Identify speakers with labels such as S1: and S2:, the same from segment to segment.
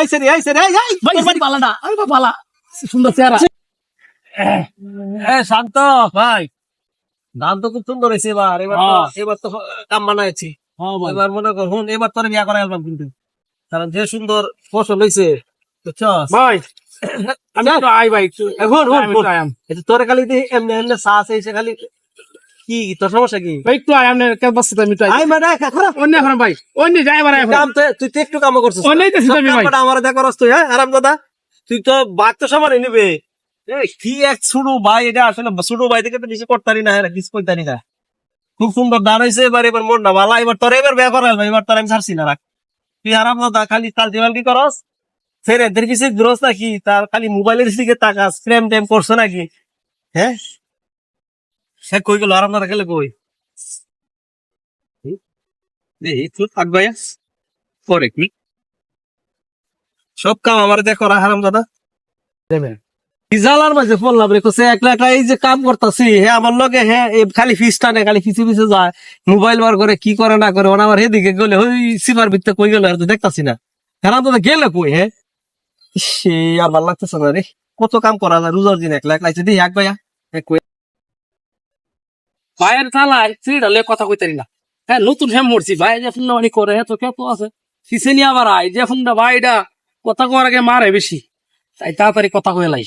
S1: এই সেরি এই সেরি এই এই
S2: ভাই ভাই পালা না আরে পালা। সুন্দর চেহারা।
S1: এ শান্ত ভাই। ধান তো খুব সুন্দর হয়েছে এবার। এবার তো
S2: হ্যাঁ।
S1: এবার তো কাম বানাইছি।
S2: হ্যাঁ
S1: এবার মনে কর হুন এবার তোর বিয়া করা অ্যালবাম কিন্তু। কারণ যে সুন্দর ফসল হয়েছে
S2: ভাই আমি তো আই ভাই
S1: হুন হুন তোর খালি দি এমনি এমনি শ্বাস এসে খালি কি? তোর সমস্যা কি?
S2: ভাই একটু আই আমনে কে বসতে আমি তো আই
S1: মানে খারাপ
S2: অন্য এখন ভাই অন্য যাই এবার এখন।
S1: কাম তো তুই তো একটু কাম করছিস।
S2: অন্যই তো সিস্টেম ভাই।
S1: আমার দেখা রস তুই হ্যাঁ আরাম দাদা। তুই তো বাদ তো সমান নিবে। কি এক ছোড়ো ভাই এটা আসলে ছোট ভাই থেকে তো বেশি করতারি না হ্যাঁ কিছু করতারি না। খুব সুন্দর দান হয়েছে এবার এবার মন না ভালো এবার তোর এবার বিয়া করাল এবার তোর আমি ছাড়ছি না রাখ। তুই আরাম দাদা খালি কাল জীবন কি করস? ফের এদের কিছু গ্রস নাকি? তার খালি মোবাইলের দিকে তাকাস ফ্রেম টেম করছ নাকি? হ্যাঁ? সে কই গেল? আরাম খেলে কই? এই তুই থাকবে করে কি? সব কাম আমার দেখো হারাম দাদা। জালার মাঝে পড়লাম রে কোসে একলা একলা এই যে কাম করতেছি হ্যাঁ আমার লগে হ্যাঁ খালি ফিস টানে খালি পিছে পিছে যায় মোবাইল বার করে কি করে না করে ওনা আমার হেদিকে গেলে ওই সিমার ভিতরে কই গেল আর তো দেখতাছি না। হারাম দাদা গেলে কই হ্যাঁ সে আর ভালো লাগতেছে না রে। কত কাম করা যায় রোজার দিন একলা একলা দিই এক ভাইয়া
S2: ভাইয়ের চালায় সিঁড়ি ঢালে কথা কইতারি না হ্যাঁ নতুন হ্যাঁ মরছি, ভাই যে ফোন মানি করে হ্যাঁ তো আছে? কিসে নিয়ে আবার আই যে ফোনটা ভাইটা কথা কওয়ার আগে মারে বেশি। তাই তাড়াতাড়ি কথা কয়ে লাই।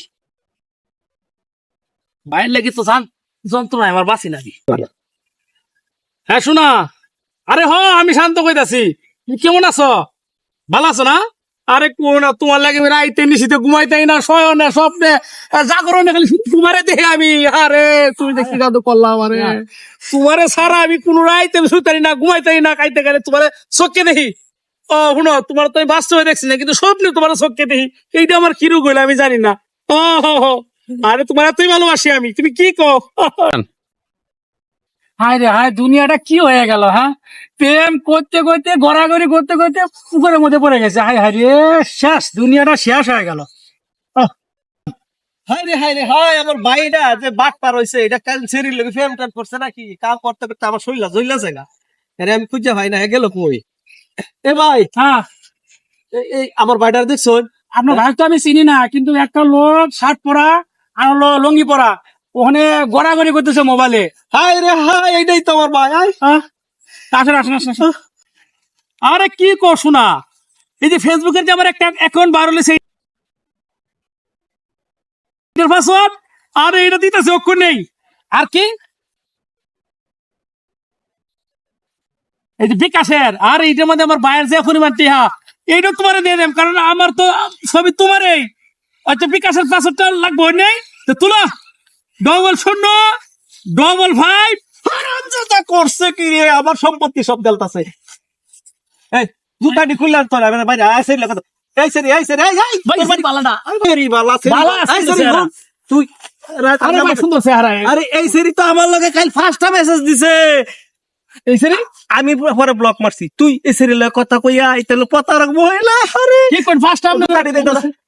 S2: ভাইয়ের লেগে তো জান যন্ত্রণা আমার বাঁচি নাকি হ্যাঁ শোনা। আরে হ, আমি শান্ত কইতাছি। কেমন আছো? ভালো আছো না? আরে কোন না তোমার লাগে রাইতে নিশিতে ঘুমাইতেই না শয়নে স্বপ্নে। জাগরণে খালি তোমারে দেখে আমি আরে তুমি দেখি কাদু করলাম আরে। তোমারে সারা আমি কোন রাইতে শুতারি না ঘুমাইতেই না খাইতে গেলে তোমার চোখকে দেখি। ও শুনো তোমার তো আমি বাস্তবে দেখছি না কিন্তু স্বপ্নে তোমার চোখকে দেখি। এইটা আমার কিরু গইলে আমি জানি না। ও হো হো। আরে তোমার এতই ভালোবাসি আমি তুমি কি কও? হায় রে হায় দুনিয়াটা কি হয়ে গেল হ্যাঁ? প্রেম করতে করতে গড়াগড়ি করতে করতে পুকুরের মধ্যে পড়ে গেছে। হায় হায় রে শেষ দুনিয়াটা শেষ হয়ে গেল।
S1: রে রে আমার ভাইটা যে বাট পার হইছে এটা কাল করছে নাকি? কাম করতে করতে আমার জায়গা আরে আমি খুঁজে না গেল কই? এ ভাই
S2: হ্যাঁ।
S1: এই- আমার দেখছ
S2: আপনার ভাই তো আমি চিনি না কিন্তু একটা লোক শার্ট পরা আর লঙ্গি পরা ওখানে গড়াগড়ি করতেছে মোবাইলে
S1: হাই রে হাই এইটাই তো আমার ভাই আই
S2: হ্যাঁ? আসেন আসেন আসেন আসেন। আরে কি কর শোনা এই যে ফেসবুকের যে আমার একটা অ্যাকাউন্ট বার হলে সেই পাসওয়ার্ড আরে এটা দিতেছে অক্ষর নেই। আর কি? এই যে বিকাশের আর এইটার মধ্যে আমার বায়ের যে পরিমাণ টিহা এইটা তোমারে দিয়ে দেব কারণ আমার তো সবই তোমারই। আচ্ছা বিকাশের পাসওয়ার্ডটা লাগবে নেই? তো তুলো। ডবল শূন্য ডবল ফাইভ
S1: হারামজাদা করছে কি রে? আমার সম্পত্তি সব এই খুললাম আমি লাগা এই সেরি এই সেরি এই এই
S2: ভাই ভাই পালা না
S1: আরে বালা সেরি
S2: বালা
S1: সেরি তুই
S2: আরে ভাই সুন্দর চেহারা
S1: আরে এই সেরি তো আমার লগে কাল ফার্স্টটা মেসেজ দিছে।
S2: এই সেরি
S1: আমি পরে ব্লক মারছি। তুই এই সেরি লগে কথা কইয়া এটা পতা রাখব হইলা আরে।
S2: কি কোন ফার্স্ট টাইম না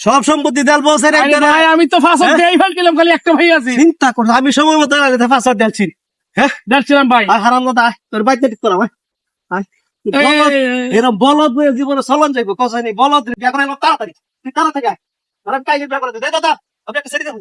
S1: সব সম্পত্তি দেল
S2: বসের ভাই আমি তো ফার্স্ট
S1: হ্যাঁ?
S2: দেই ফেলছিলাম খালি একটা ভাই আছে।
S1: চিন্তা কর আমি সময় মতো ফাঁসা দেলছি হ্যাঁ?
S2: দেলছিলাম ভাই।
S1: আর হারাম আয়, তোর বাইতে ঠিক করা ভাই এরম বলদ জীবনে চলন যাইবো কসাই নেই বলদ ব্যাপারে তাড়াতাড়ি। তুই তাড়াতাড়ি আয়। আর আমি কাইকে ব্যাপারে দে দাদা আমি একটা সেরি দেবো।